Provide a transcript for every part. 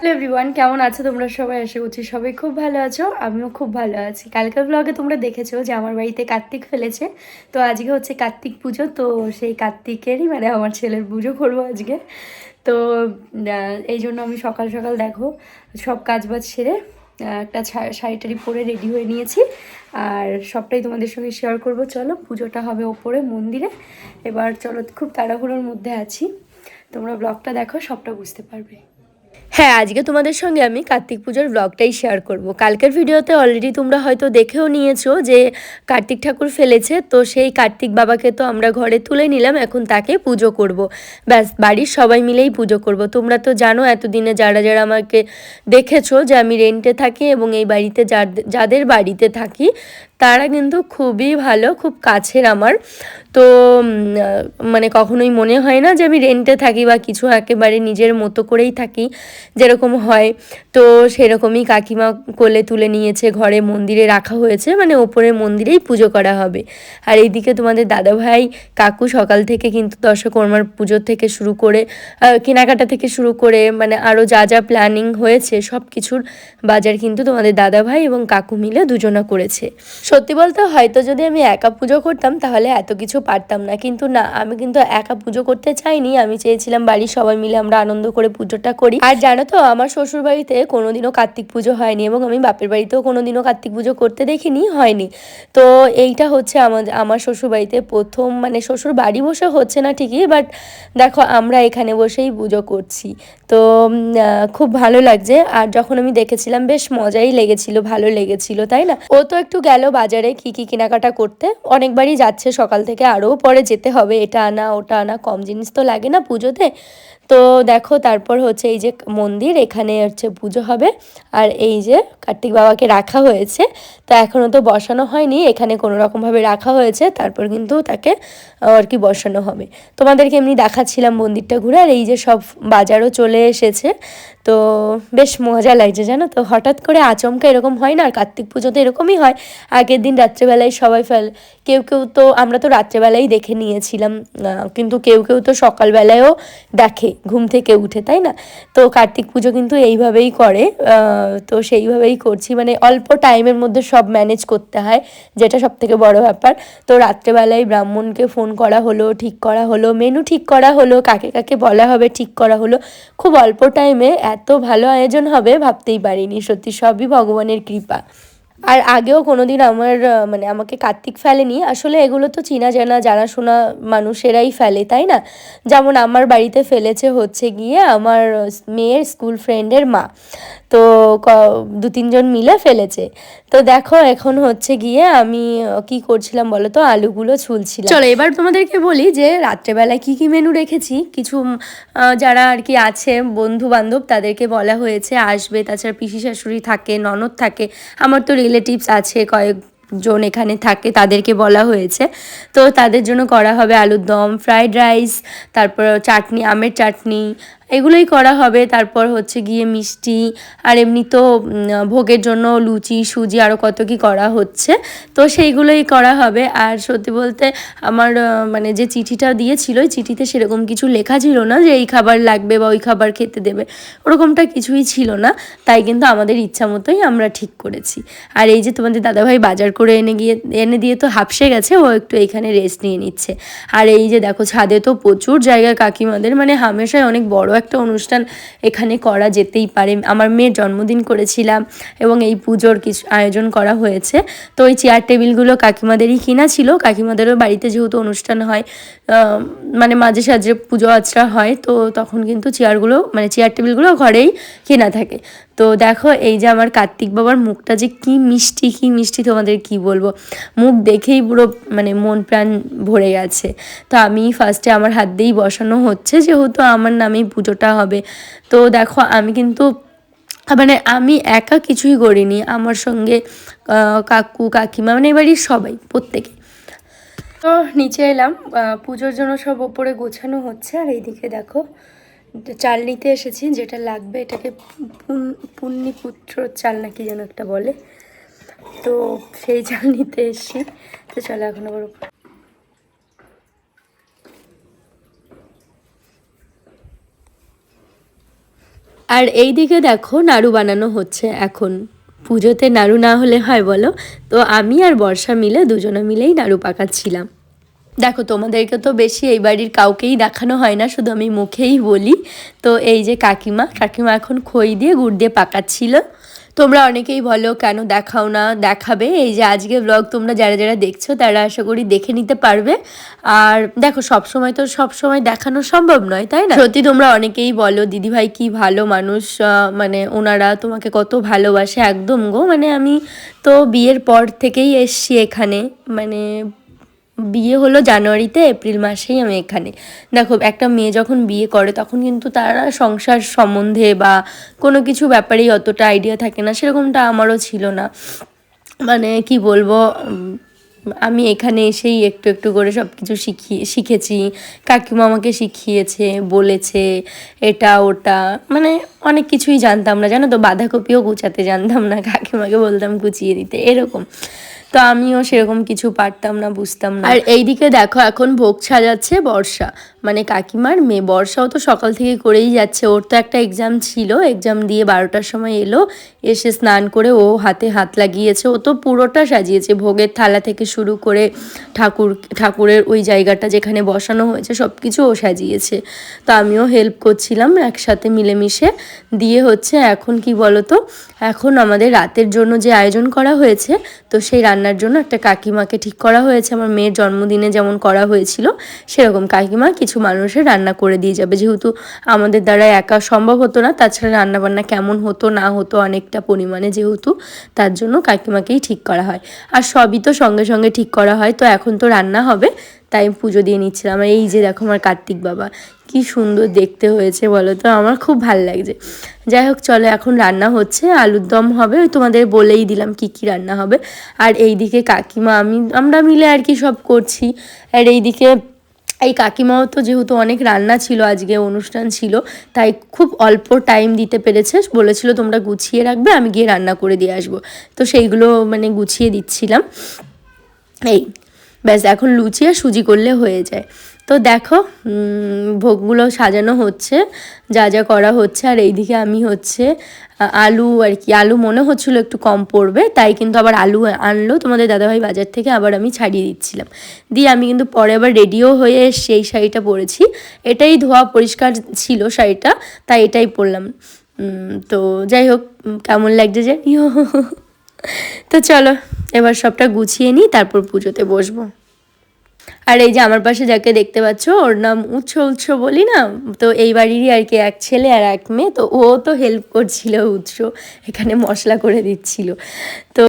Hello everyone কেমন আছো তোমরা সবাই? আশা করছি সবাই খুব ভালো আছো, আমিও খুব ভালো আছি। কালকের ব্লগে তোমরা দেখেছ যে আমার বাড়িতে কার্তিক ফেলেছে, তো আজকে হচ্ছে কার্তিক পুজো, তো সেই কার্তিকেরই মানে আমার ছেলের পুজো করব আজকে। তো এই জন্য আমি সকাল সকাল দেখো, সব কাজ বাজ সেরে একটা শা- শাড়ি টাড়ি পরে রেডি হয়ে নিয়েছি, আর সবটাই তোমাদের সঙ্গে শেয়ার করব। চলো, পুজোটা হবে ওপরে, মন্দিরে। এবার চলো, খুব তাড়াহুড়োর মধ্যে আছি। তোমরা ব্লগটা দেখো, সবটা বুঝতে পারবে। হ্যাঁ আজকে তোমাদের সঙ্গে আমি কার্তিক পুজোর ব্লগটাই শেয়ার করব। কালকের ভিডিওতে অলরেডি তোমরা হয়তো দেখেও নিয়েছো যে কার্তিক ঠাকুর ফেলেছে, তো সেই কার্তিক বাবাকে তো আমরা ঘরে তুলে নিলাম, এখন তাকে পুজো করব। ব্যাস, বাড়ির সবাই মিলেই পুজো করব। তোমরা তো জানো, এতদিনে যারা যারা আমাকে দেখেছ যে আমি রেন্টে থাকি এবং এই বাড়িতে যাদের বাড়িতে থাকি তারা কিন্তু খুবই ভালো, খুব কাছের আমার। তো মানে কখনোই মনে হয় না যে আমি রেন্টে থাকি বা কিছু একেবারে নিজের মতো করেই থাকি, যেরকম হয়। তো সেরকমই কাকিমা কোলে তুলে নিয়েছে, ঘরে মন্দিরে রাখা হয়েছে মানে ওপরে মন্দিরেই পুজো করা হবে। আর এইদিকে তোমাদের দাদাভাই, কাকু সকাল থেকে কিন্তু দর্শকর্মার পুজো থেকে শুরু করে কেনাকাটা থেকে শুরু করে মানে আরও যা যা প্ল্যানিং হয়েছে সব কিছুর বাজার কিন্তু তোমাদের দাদাভাই এবং কাকু মিলে দুজনা করেছে। সত্যি বলতে হয়তো যদি আমি একা পুজো করতাম, তাহলে এত কিছু পারতাম না। কিন্তু না, আমি কিন্তু একা পুজো করতে চাইনি। আমি চেয়েছিলাম বাড়ির সবাই মিলে আমরা আনন্দ করে পুজোটা করি। আর জানো তো, আমার শ্বশুর বাড়িতে কোনোদিনও কার্তিক পুজো হয়নি এবং আমি বাপের বাড়িতেও কোনোদিনও কার্তিক পুজো করতে দেখিনি, হয়নি। তো এইটা হচ্ছে আমার আমার শ্বশুর বাড়িতে প্রথম মানে শ্বশুর বাড়ি বসে হচ্ছে না ঠিকই বাট দেখো আমরা এখানে বসেই পুজো করছি। তো খুব ভালো লাগছে। আর যখন আমি দেখেছিলাম, বেশ মজাই লেগেছিল, ভালো লেগেছিল, তাই না? ও তো একটু গেল বাজারে কি কি কেনাকাটা করতে? অনেকবারই যাচ্ছে সকাল থেকে, আরও পরে যেতে হবে। এটা আনা, ওটা আনা, কম জিনিস তো লাগে না পুজোতে। তো দেখো, তারপর হচ্ছে এই যে মন্দির, এখানে হচ্ছে পুজো হবে। আর এই যে কার্তিক বাবাকে রাখা হয়েছে, তো এখনও তো বসানো হয়নি। এখানে কোনো রকমভাবে রাখা হয়েছে, তারপর কিন্তু তাকে আর কি বসানো হবে। তোমাদেরকে এমনি দেখাচ্ছিলাম মন্দিরটা ঘুরে, আর এই যে সব বাজারও চলে এসেছে। তো বেশ মজা লাগছে, জানো তো? হঠাৎ করে আচমকা এরকম হয় না? আর কার্তিক পুজোতে এরকমই হয়। আগের দিন রাত্রেবেলায় সবাই ফেল, কেউ কেউ তো, আমরা তো রাত্রেবেলাই দেখে নিয়েছিলাম কিন্তু কেউ কেউ তো সকালবেলায়ও দেখে। ঘুম থেকে উঠে, তাই না? তো কার্তিক পুজো কিন্তু এইভাবেই করে তো সেইভাবেই করছি। মানে অল্প টাইমের মধ্যে সব ম্যানেজ করতে হয়, যেটা সব থেকে বড় ব্যাপার। তো রাত্রেবেলায় ব্রাহ্মণকে ফোন করা হলো, ঠিক করা হলো মেনু ঠিক করা হলো, কাকে কাকে বলা হবে ঠিক করা হলো। খুব অল্প টাইমে এত ভালো আয়োজন হবে ভাবতেই পারিনি, সত্যি সবই ভগবানের কৃপা। আর আগেও কোনোদিন আমার মানে আমাকে কার্তিক ফেলেনি। আসলে এগুলো তো চিনা জানা, জানাশোনা মানুষেরাই ফেলে, তাই না? যেমন আমার বাড়িতে ফেলেছে হচ্ছে গিয়ে আমার মেয়ের স্কুল ফ্রেন্ডের মা। তো দু তিনজন মিলে ফেলেছে। তো দেখো এখন হচ্ছে গিয়ে আমি কি করছিলাম বলো তো? আলুগুলো ছুলছিলাম। চলো, এবার তোমাদেরকে বলি যে রাত্রেবেলায় কি কি মেনু রেখেছি? কিছু যারা আর কি আছে বন্ধু বান্ধব তাদেরকে বলা হয়েছে, আসবে। তাছাড়া পিসি শাশুড়ি থাকে, ননদ থাকে, আমার তো রিলেটিভস আছে কয়েক জন এখানে থাকে, তাদেরকে বলা হয়েছে। তো তাদের জন্য করা হবে আলুর দম ফ্রাইড রাইস তারপর চাটনি, আমের চাটনি এগুলোই করা হবে। তারপর হচ্ছে গিয়ে মিষ্টি আর এমনি তো ভোগের জন্য লুচি, সুজি আরও কত কি করা হচ্ছে। তো সেইগুলোই করা হবে। আর সত্যি বলতে আমার মানে যে চিঠিটা দিয়েছিল, ওই চিঠিতে সেরকম কিছু লেখা ছিল না যে এই খাবার লাগবে বা ওই খাবার খেতে দেবে। ওরকমটা কিছুই ছিল না। তাই কিন্তু আমাদের ইচ্ছা মতোই আমরা ঠিক করেছি। আর এই যে তোমাদের দাদাভাই বাজার করে এনে গিয়ে, এনে দিয়ে তো হাঁপসে গেছে, ও একটু এখানে রেস্ট নিয়ে নিচ্ছে। আর এই যে দেখো, ছাদে তো প্রচুর জায়গা কাকিমাদের মানে হামেশাই অনেক বড় একটা অনুষ্ঠান এখানে করা যেতেই পারে। আমার মেয়ের জন্মদিন করেছিলাম এবং এই পুজোর কিছু আয়োজন করা হয়েছে। তো এই চেয়ার টেবিলগুলো কাকিমাদেরই কিনা ছিল। কাকিমাদেরও বাড়িতে যেহেতু অনুষ্ঠান হয় মানে মাঝে সাঝে পুজো আচরা হয়, তো তখন কিন্তু চেয়ারগুলো মানে চেয়ার টেবিলগুলো ঘরেই কেনা থাকে। তো দেখো, এই যে আমার কার্তিক বাবার মুখটা যে কি মিষ্টি কি মিষ্টি তোমাদের কি বলব? মুখ দেখেই পুরো মানে মন প্রাণ ভরে গেছে। তো আমি ফার্স্টে আমার হাত দিয়েই বসানো হচ্ছে, যেহেতু আমার নামেই পুজোটা হবে। তো দেখো, আমি কিন্তু মানে আমি একা কিছুই করিনি। আমার সঙ্গে কাকু, কাকিমা মানে এবারই সবাই, প্রত্যেকে। তো নিচে এলাম পুজোর জন্য সব ওপরে গোছানো হচ্ছে, আর এইদিকে দেখো চাল নিতে এসেছি, যেটা লাগবে এটাকে পুণ্যিপুত্র চাল নাকি যেন একটা বলে তো সেই চাল নিতে এসেছি, তো চলো এখন আবার। আর এই দিকে দেখো নাড়ু বানানো হচ্ছে এখন পুজোতে নাড়ু না হলে হয় বলো? তো আমি আর বর্ষা মিলে দুজনে মিলেই নাড়ু পাকাচ্ছিলাম। দেখো, তোমাদেরকে তো বেশি এই বাড়ির কাউকেই দেখানো হয় না, শুধু আমি মুখেই বলি। তো এই যে কাকিমা কাকিমা এখন খই দিয়ে গুড় দিয়ে পাকাচ্ছিল। তোমরা অনেকেই বলো, কেন দেখাও না, দেখাবে? এই যে আজকে ব্লগ তোমরা যারা যারা দেখছ, তারা আশা করি দেখে নিতে পারবে। আর দেখো সব সময় তো সব সময় দেখানো সম্ভব নয়, তাই না? সত্যি তোমরা অনেকেই বলো, দিদিভাই কি ভালো মানুষ মানে ওনারা তোমাকে কত ভালোবাসে একদম গো। মানে আমি তো বিয়ের পর থেকেই এসছি এখানে মানে বিয়ে হলো জানুয়ারিতে, এপ্রিল মাসেই আমি এখানে। দেখো, একটা মেয়ে যখন বিয়ে করে, তখন কিন্তু তারা সংসার সম্বন্ধে বা কোনো কিছু ব্যাপারেই অতটা আইডিয়া থাকে না, সেরকমটা আমারও ছিল না। মানে কি বলব আমি এখানে এসেই একটু একটু করে সব কিছু শিখিয়ে শিখেছি। কাকিমা আমাকে শিখিয়েছে, বলেছে, এটা, ওটা মানে অনেক কিছুই জানতাম না। জানো তো, বাঁধাকপিও গুছাতে জানতাম না, কাকিমাকে বলতাম কুচিয়ে দিতে, এরকম। তো আমিও সেরকম কিছু পারতাম না, বুঝতাম না। আর এইদিকে দেখো, এখন ভোগ সাজাচ্ছে বর্ষা। মানে কাকিমার মেয়ে, বর্ষাও তো সকাল থেকে করেই যাচ্ছে। ওর তো একটা এক্সাম ছিল এক্সাম দিয়ে বারোটার সময় এলো, এসে স্নান করে ও হাতে হাত লাগিয়েছে। ও তো পুরোটা সাজিয়েছে, ভোগের থালা থেকে শুরু করে ঠাকুর, ঠাকুরের ওই জায়গাটা যেখানে বসানো হয়েছে সব কিছু ও সাজিয়েছে। তো আমিও হেল্প করছিলাম একসাথে মিলেমিশে। দিয়ে হচ্ছে এখন কি বলতো, এখন আমাদের রাতের জন্য যে আয়োজন করা হয়েছে, তো সেই রান্নার জন্য একটা কাকিমাকে ঠিক করা হয়েছে। আমার মেয়ের জন্মদিনে যেমন করা হয়েছিল, সেরকম কাকিমা কিছু মানুষের রান্না করে দিয়ে যাবে। যেহেতু আমাদের দ্বারা একা সম্ভব হতো না, তাছাড়া রান্না বান্না কেমন হতো না হতো অনেকটা পরিমাণে যেহেতু তার জন্য কাকিমাকেই ঠিক করা হয়। আর সবই তো সঙ্গে সঙ্গে ঠিক করা হয়, তো এখন তো রান্না হবে, তাই পুজো দিয়ে নিচ্ছিলাম। আর এই যে দেখো আমার কার্তিক বাবা, কি সুন্দর দেখতে হয়েছে বলো তো, আমার খুব ভালো লাগছে। যাই হোক, চলো এখন রান্না হচ্ছে, আলুর দম হবে তোমাদের বলেই দিলাম কি কি রান্না হবে। আর এই দিকে কাকিমা, আমি, আমরা মিলে আর কি সব করছি। আর এইদিকে এই কাকিমাও তো যেহেতু অনেক রান্না ছিল, আজকে অনুষ্ঠান ছিল, তাই খুব অল্প টাইম দিতে পেরেছে। বলেছিল, তোমরা গুছিয়ে রাখবে, আমি গিয়ে রান্না করে দিয়ে আসব। তো সেইগুলো মানে গুছিয়ে দিচ্ছিলাম। এই, ব্যাস, এখন লুচি আর সুজি করলে হয়ে যায়। তো দেখো ভোগগুলো সাজানো হচ্ছে, যা যা করা হচ্ছে, আর এইদিকে আমি হচ্ছে আলু আর কি, আলু মনে হচ্ছিল একটু কম পড়বে, তাই কিন্তু আবার আলু আনলো, তোমাদের দাদাভাই বাজার থেকে আবার আমি ছাড়িয়ে দিচ্ছিলাম। দিয়ে আমি কিন্তু পরে আবার রেডিও হয়ে এসে এই শাড়িটা পরেছি, এটাই ধোয়া পরিষ্কার ছিল শাড়িটা, তাই এটাই পরলাম। তো যাই হোক কেমন লাগছে যে তো চলো, এবার সবটা গুছিয়ে নিই, তারপর পুজোতে বসবো। আর এই যে আমার পাশে যাকে দেখতে পাচ্ছ, ওর নাম উৎস উৎস বলি না? তো এই বাড়িরই আর কি এক ছেলে আর এক মেয়ে, তো ও তো হেল্প করছিল উৎস, এখানে মশলা করে দিচ্ছিল। তো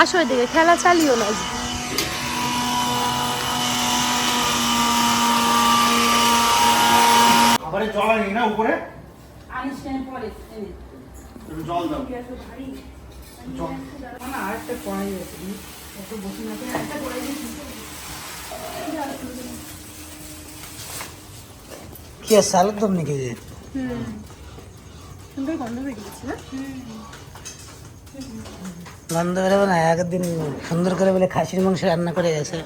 আসো এদিকে, খেলা চালিও না আবার জল আনি না উপরে? আনিস কেন পরে এনে। একটু জল দাও। জল। না, আরেকটা কড়াই আছে, হুম। কত বসে না করে একটা কড়াই কি দম নাকি সুন্দর গন্ধ বেরিয়েছে না? গন্ধ বেরোবে না আগের দিন সুন্দর করে বলে খাসির মাংস রান্না করে গেছে।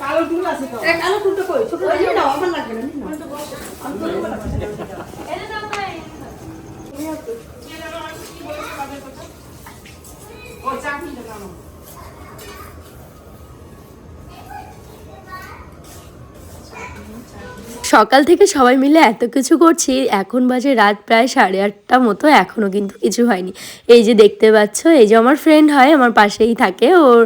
কালো টুল আছে তো। কালো টুলটা কই? ছোট ওই না আমার লাগবে না। সকাল থেকে সবাই মিলে এত কিছু করছি, এখন বাজে রাত প্রায় সাড়ে আটটা মতো এখনও কিন্তু কিছু হয়নি। এই যে দেখতে পাচ্ছ, এই যে আমার ফ্রেন্ড হয়, আমার পাশেই থাকে, ওর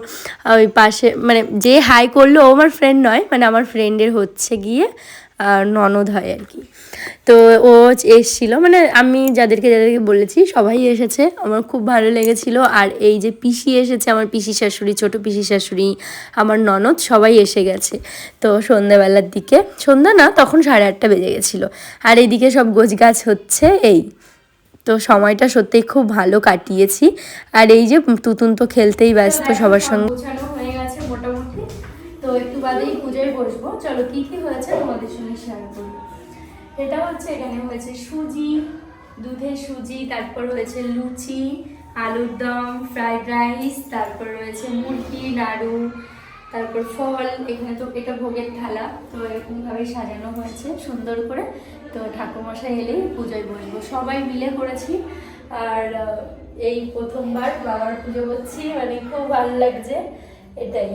ওই পাশে মানে যে হাই করল ও আমার ফ্রেন্ড নয় মানে আমার ফ্রেন্ডের হচ্ছে গিয়ে ননদ হয় আর কি। তো ও এসছিল মানে আমি যাদেরকে যাদেরকে বলেছি, সবাই এসেছে। আমার খুব ভালো লেগেছিল। আর এই যে পিসি এসেছে, আমার পিসি শাশুড়ি, ছোট পিসি শাশুড়ি, আমার ননদ, সবাই এসে গেছে। তো সন্ধ্যাবেলার দিকে, সন্ধ্যা না, তখন সাড়ে আটটা বেজে গেছিল। আর এইদিকে সব গোছ গাছ হচ্ছে, এই। তো সময়টা সত্যিই খুব ভালো কাটিয়েছি। আর এই যে তুতুন তো খেলতেই ব্যস্ত সবার সঙ্গে। তো একটু বাদেই পুজোয় বসবো। চলো, কি কি হয়েছে তোমাদের সঙ্গে শেয়ার করি এটা হচ্ছে, এখানে হয়েছে সুজি, দুধের সুজি, তারপর হয়েছে লুচি, আলুর দম ফ্রাইড রাইস তারপর রয়েছে মুরগি, নাড়ু, তারপর ফল, এখানে তো এটা ভোগের থালা, তো এরকমভাবে সাজানো হয়েছে সুন্দর করে। তো ঠাকুরমশাই এলেই পুজোয় বসবো। সবাই মিলে করেছি। আর এই প্রথমবার বাবার পুজো করছি মানে খুব ভালো লাগছে। এটাই।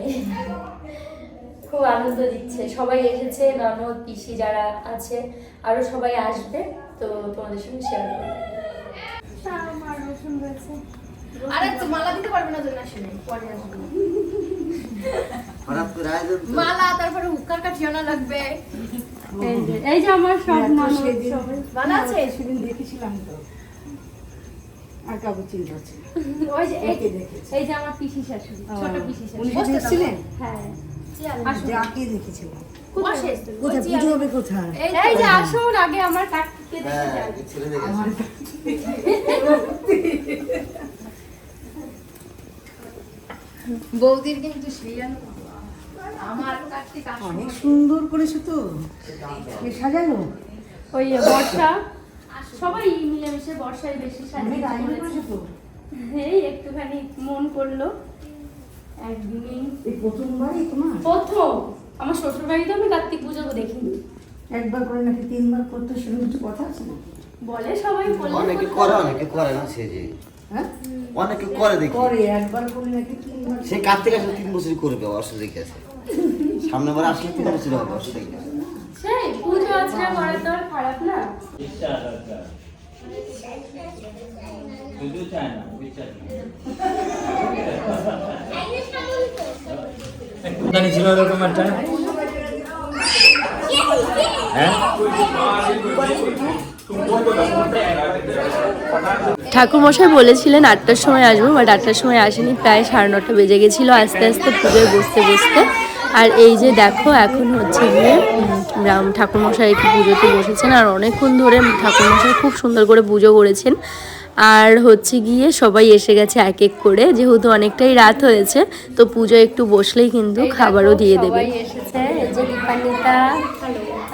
খুব আনন্দ দিচ্ছে। সবাই এসেছে ননদ পিসি যারা আছে আরও সবাই আসবে তো তোমাদের সঙ্গে শেয়ার করব। আরে তো মালা দিতে পারবে না জন্য আসেনি পরে আসবে। মালা তারপরে হুক্কার কাঠি লাগবে। এই যে আমার সব ননদ সবাই। আছে? সেদিন দেখেছিলাম তো। আর কাউকে চিনতে পারছি ওই যে এই- একে দেখেছি। এই যে আমার পিসি শাশুড়ি ছোট পিসি শাশুড়ি। হ্যাঁ। আসুন। যাকে দেখেছিলাম কোথায়? কোথায়? পুজো হবে কোথায়? এই যে আসুন আগে আমার কাককে দেখে যান। আমার বৌদির কিন্তু সিরিয়াল অনেক সুন্দর করেছ তো। সাজানো ওই বর্ষা। সবাই মিলেমিশে বর্ষায় বেশি সাজিয়ে করেছ তো। এই একটুখানি মন করল। একদিনই এই প্রথমবারই তোমার? প্রথম। আমার শ্বশুর বাড়িতে আমি কার্তিক পুজো দেখিনি। একবার করে নাকি তিনবার করতে কিছু কথা আছে না বলে সবাই বলে। অনেকে করে অনেকে করে না সে যে। হ্যাঁ? অনেকে করে দেখি। করে একবার করে নাকি তিনবার সে কার্তিক আসলে তিন বছর করবে অসুবিধা কি আছে। সামনে বার আসলে তিন বছর হবে অসুবিধা কি আছে। সেই পুজো আজকে করা তো খারাপ না? শুধু চায় না বিচার জানি ছিল এরকম একটা। হ্যাঁ? ঠাকুরমশাই বলেছিলেন আটটার সময় আসব, বাট আটটার সময় আসেনি, প্রায় সাড়ে নটা বেজে গেছিল আস্তে আস্তে পুজোয় বসতে বসতে। আর এই যে দেখো, এখন হচ্ছে গিয়ে ঠাকুরমশাই একটু পুজোতে বসেছেন, আর অনেকক্ষণ ধরে ঠাকুরমশাই খুব সুন্দর করে পুজো করেছেন। আর হচ্ছে গিয়ে সবাই এসে গেছে এক এক করে যেহেতু অনেকটাই রাত হয়েছে তো পুজো একটু বসলেই কিন্তু খাবারও দিয়ে দেবে। এসেছে যে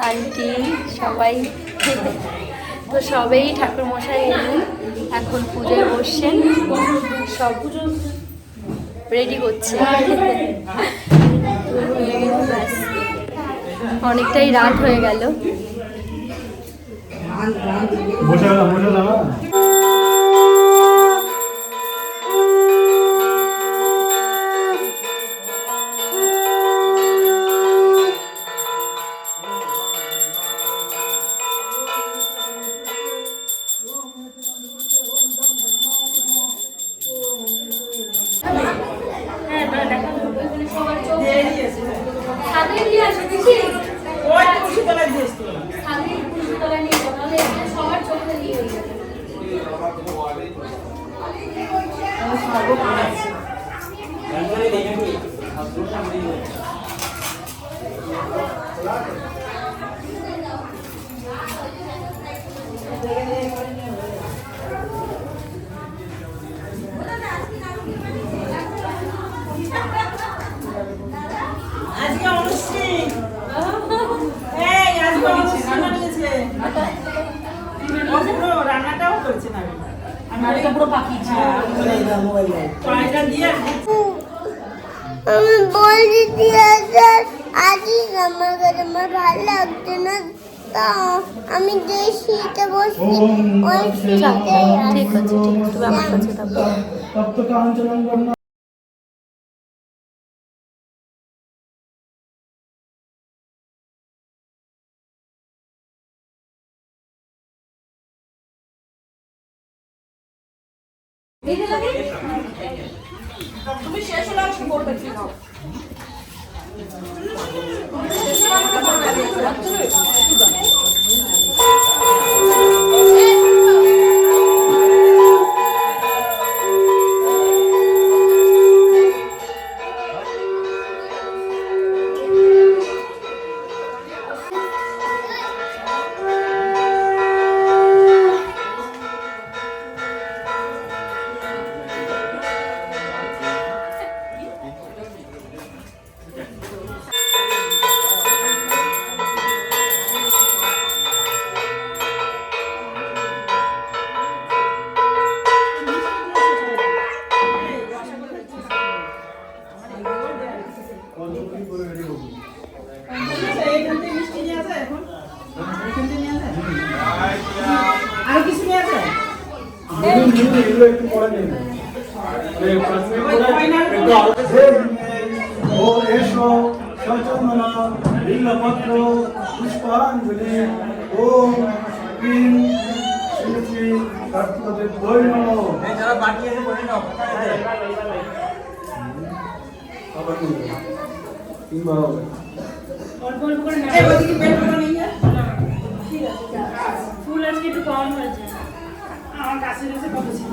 আন্টি সবাই তো সবেই ঠাকুর মশাই এলেন এখন পুজোয় বসছেন সব রেডি করছে অনেকটাই রাত হয়ে গেল। বসে গেলাম বসে গেলাম ছাদে দিয়ে আসো দেখি। ছাদে কুশিতলা আমি বলছি দিয়েছে আজই আমার কাছে আমার ভালো লাগছে না। তা আমি যে শীতে বসছি ওই শীতে ঠিক আছে ঠিক আছে আমার কাছে তুমি শেষ হলে আমাকে করবে সচন্দনা বিল্লপত্র পুষ্পাঞ্জলি ওম ক্রিম আবার ওদিকে নিয়ে। ফুল আজকে একটু কম হয়েছে। আমার কাছে কাছে কত ছিল?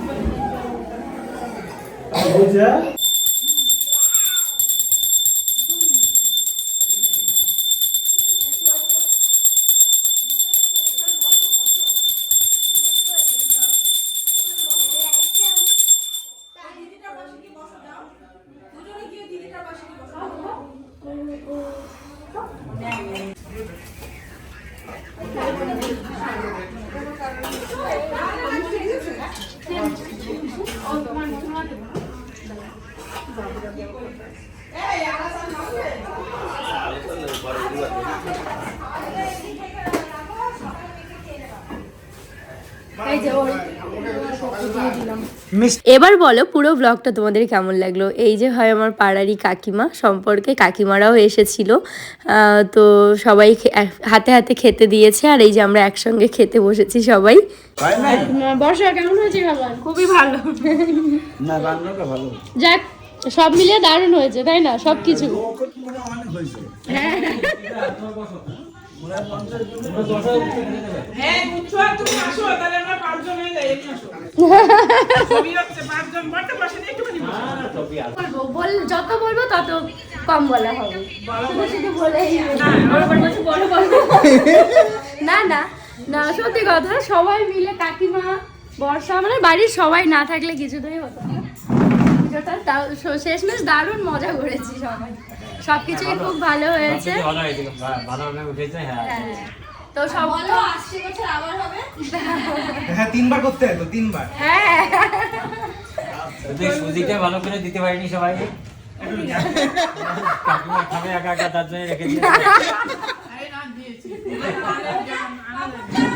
এবার বলো পুরো ব্লগটা তোমাদের কেমন লাগল? এই যে হয় আমার পাড়ারই কাকিমা সম্পর্কে কাকিমারাও এসেছিল। তো সবাই খে- হাতে হাতে খেতে দিয়েছে আর এই যে আমরা একসঙ্গে খেতে বসেছি সবাই। বর্ষা কেমন হয়েছে খাবার? খুবই ভালো। না রান্নাটা ভালো যাক সব মিলিয়ে দারুণ হয়েছে তাই না? সব কিছু হ্যাঁ। হয়ে যত বলব তত কম বলা হবে। না না। না সত্যি কথা সবাই মিলে কাকিমা বর্ষা মানে বাড়ির সবাই না থাকলে কিছুতেই হতো না। তাও শেষমেশ দারুণ মজা করেছি সবাই। সবকিছুই খুব ভালো হয়েছে। উঠেছে হ্যাঁ। হ্যাঁ। তো সব হ্যাঁ তিনবার করতে হয় তো তিনবার। হ্যাঁ। যদি সুজিটা ভালো করে দিতে পারিনি কাকিমা খাবে একা একা তার জন্য রেখে দিয়ে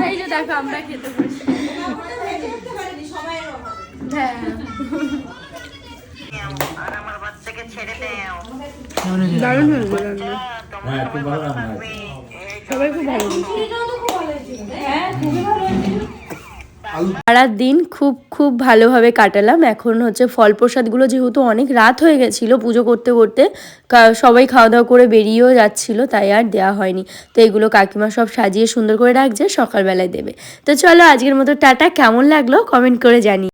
এই যে দেখো আমরা খেতে বসে। হ্যাঁ। হ্যাঁ খুব ভালো রান্না হয়েছে সারা দিন খুব খুব ভালোভাবে কাটালাম। এখন হচ্ছে ফল প্রসাদগুলো যেহেতু অনেক রাত হয়ে গেছিল পুজো করতে করতে সবাই খাওয়া দাওয়া করে বেরিয়েও যাচ্ছিল, তাই আর দেওয়া হয়নি। তো এগুলো কাকিমা সব সাজিয়ে সুন্দর করে রাখছে, সকালবেলায় দেবে। তো চলো আজকের মতো টাটা, কেমন লাগল কমেন্ট করে জানি